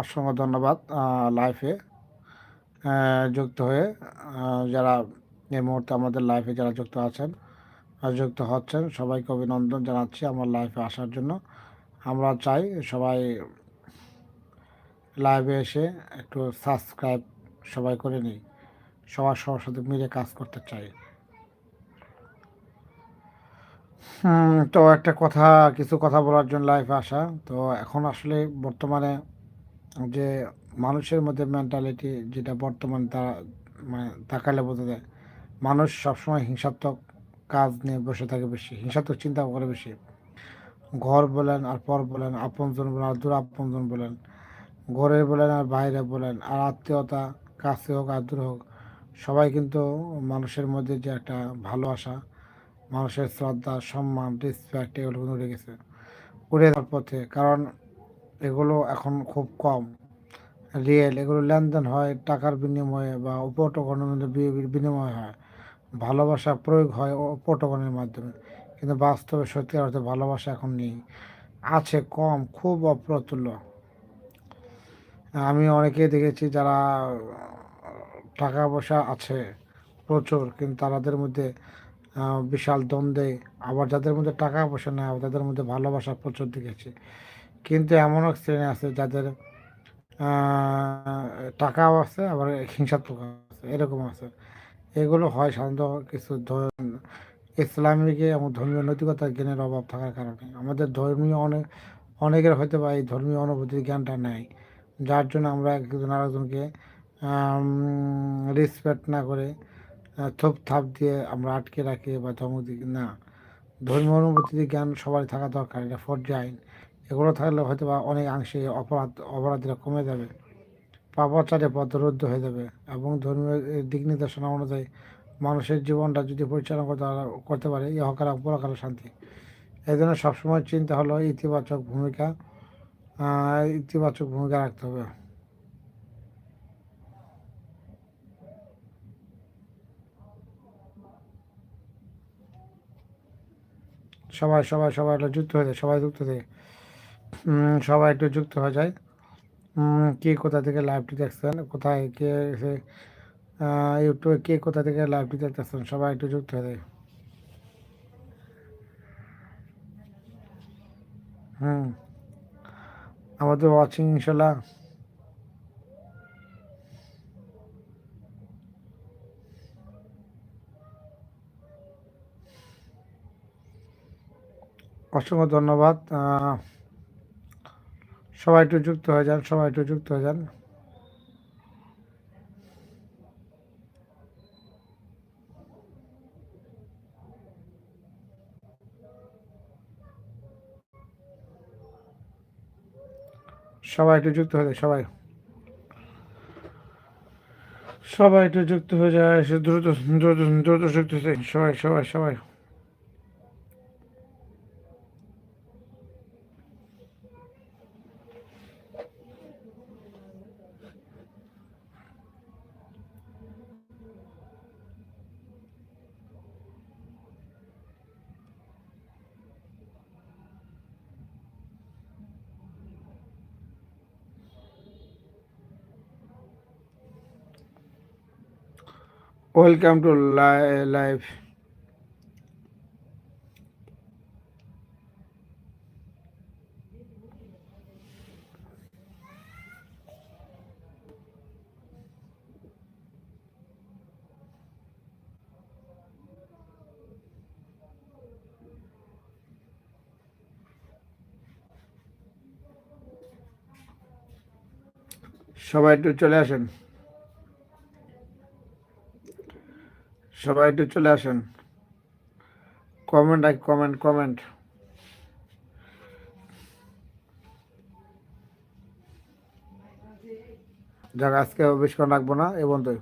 অসংখ্য ধন্যবাদ লাইফে যুক্ত হয়ে যারা এই মুহূর্তে আমাদের লাইফে যারা যুক্ত আছেন যুক্ত হচ্ছেন, সবাইকে অভিনন্দন জানাচ্ছি আমার লাইফে আসার জন্য। আমরা চাই সবাই লাইভে এসে একটু সাবস্ক্রাইব সবাই করে নিই, সবার সবার সাথে মিলে কাজ করতে চাই। তো একটা কথা, কিছু কথা বলার জন্য লাইফে আসা। তো এখন আসলে বর্তমানে যে মানুষের মধ্যে মেন্টালিটি যেটা বর্তমানে তারা মানে তাকালে বোঝা যায়, মানুষ সবসময় হিংসাত্মক কাজ নিয়ে বসে থাকে বেশি, হিংসাত্মক চিন্তা করে বেশি। ঘর বলেন আর পর বলেন, আপনজন বলেন আর দূর আপনজন বলেন ঘরের বলেন আর বাইরে বলেন, আর আত্মীয়তা কাছে হোক আর দূর হোক, সবাই কিন্তু মানুষের মধ্যে যে একটা ভালোবাসা মানুষের শ্রদ্ধা, সম্মান রেসপেক্ট এগুলো কিন্তু উঠে গেছে। উড়ে যাওয়ার পথে, কারণ এগুলো এখন খুব কম। রিয়েল, এগুলো লেনদেন হয় টাকার বিনিময়ে বা উপটকনের মধ্যে বিনিময় হয়। ভালোবাসা প্রয়োগ হয় উপটকনের মাধ্যমে। কিন্তু বাস্তবে সত্যি অর্থে ভালোবাসা এখন নেই। আছে কম, খুব অপ্রতুল্য। আমি অনেকেই দেখেছি যারা টাকা পয়সা আছে প্রচুর, কিন্তু তাদের মধ্যে বিশাল দ্বন্দ্বে, আবার যাদের মধ্যে টাকা পয়সা নেই তাদের মধ্যে ভালোবাসা প্রচুর দেখেছি কিন্তু এমন এক শ্রেণি আছে যাদের টাকাও আছে, আবার হিংসাত্মক আছে এরকম আছে। এগুলো হয় সাধারণত কিছু ইসলামিকে এবং ধর্মীয় নৈতিকতা জ্ঞানের অভাব থাকার কারণে। আমাদের ধর্মীয় অনেক অনেকের হয়তো বা এই ধর্মীয় অনুভূতির জ্ঞানটা নেই। যার জন্য আমরা একজন আরেকজনকে রেসপেক্ট না করে থোপ থাপ দিয়ে আমরা আটকে রাখি বা ধমক দিই। না, ধর্মীয় অনুভূতির জ্ঞান সবারই থাকা দরকার, এটা আইন। এগুলো থাকলে হয়তো বা অনেক অংশে অপরাধ, অপরাধীরা কমে যাবে পাপাচারে পথরুদ্ধ হয়ে যাবে এবং ধর্মীয় দিক নির্দেশনা অনুযায়ী মানুষের জীবনটা যদি পরিচালনা করতে করতে পারে ইহকার পরকালে শান্তি। এই জন্য সবসময় চিন্তা হলো ইতিবাচক ভূমিকা ইতিবাচক ভূমিকা রাখতে হবে। সবাই সবাই সবাই একটু যুক্ত হয়ে যায়, সবাই যুক্ত থাকে সবাই একটু যুক্ত হয়ে যায়। কে কোথা থেকে লাইভটি দেখছেন? কোথায় কে ইউটিউবে কে কোথা থেকে লাইভটি দেখতেছেন? সবাই একটু যুক্ত হয়ে যায়। হুম। আমাদের ওয়াচিং ইনশাল্লাহ। অসংখ্য ধন্যবাদ। সবাই একটু যুক্ত হয়ে যান, সবাই একটু যুক্ত হয়ে যান। সবাই একটু যুক্ত হয়ে যায় সবাই। সবাই একটু যুক্ত হয়ে যায় দ্রুত দ্রুত দ্রুত যুক্ত হয়ে সবাই সবাই সবাই। ওয়েলকাম টু লাইভ সবাই একটু চলে আসেন। সবাই একটু চলে আসেন। কমেন্ট আই কমেন্ট কমেন্ট। যাক, আজকে বেশিক্ষণ রাখব না, এ বন্ধু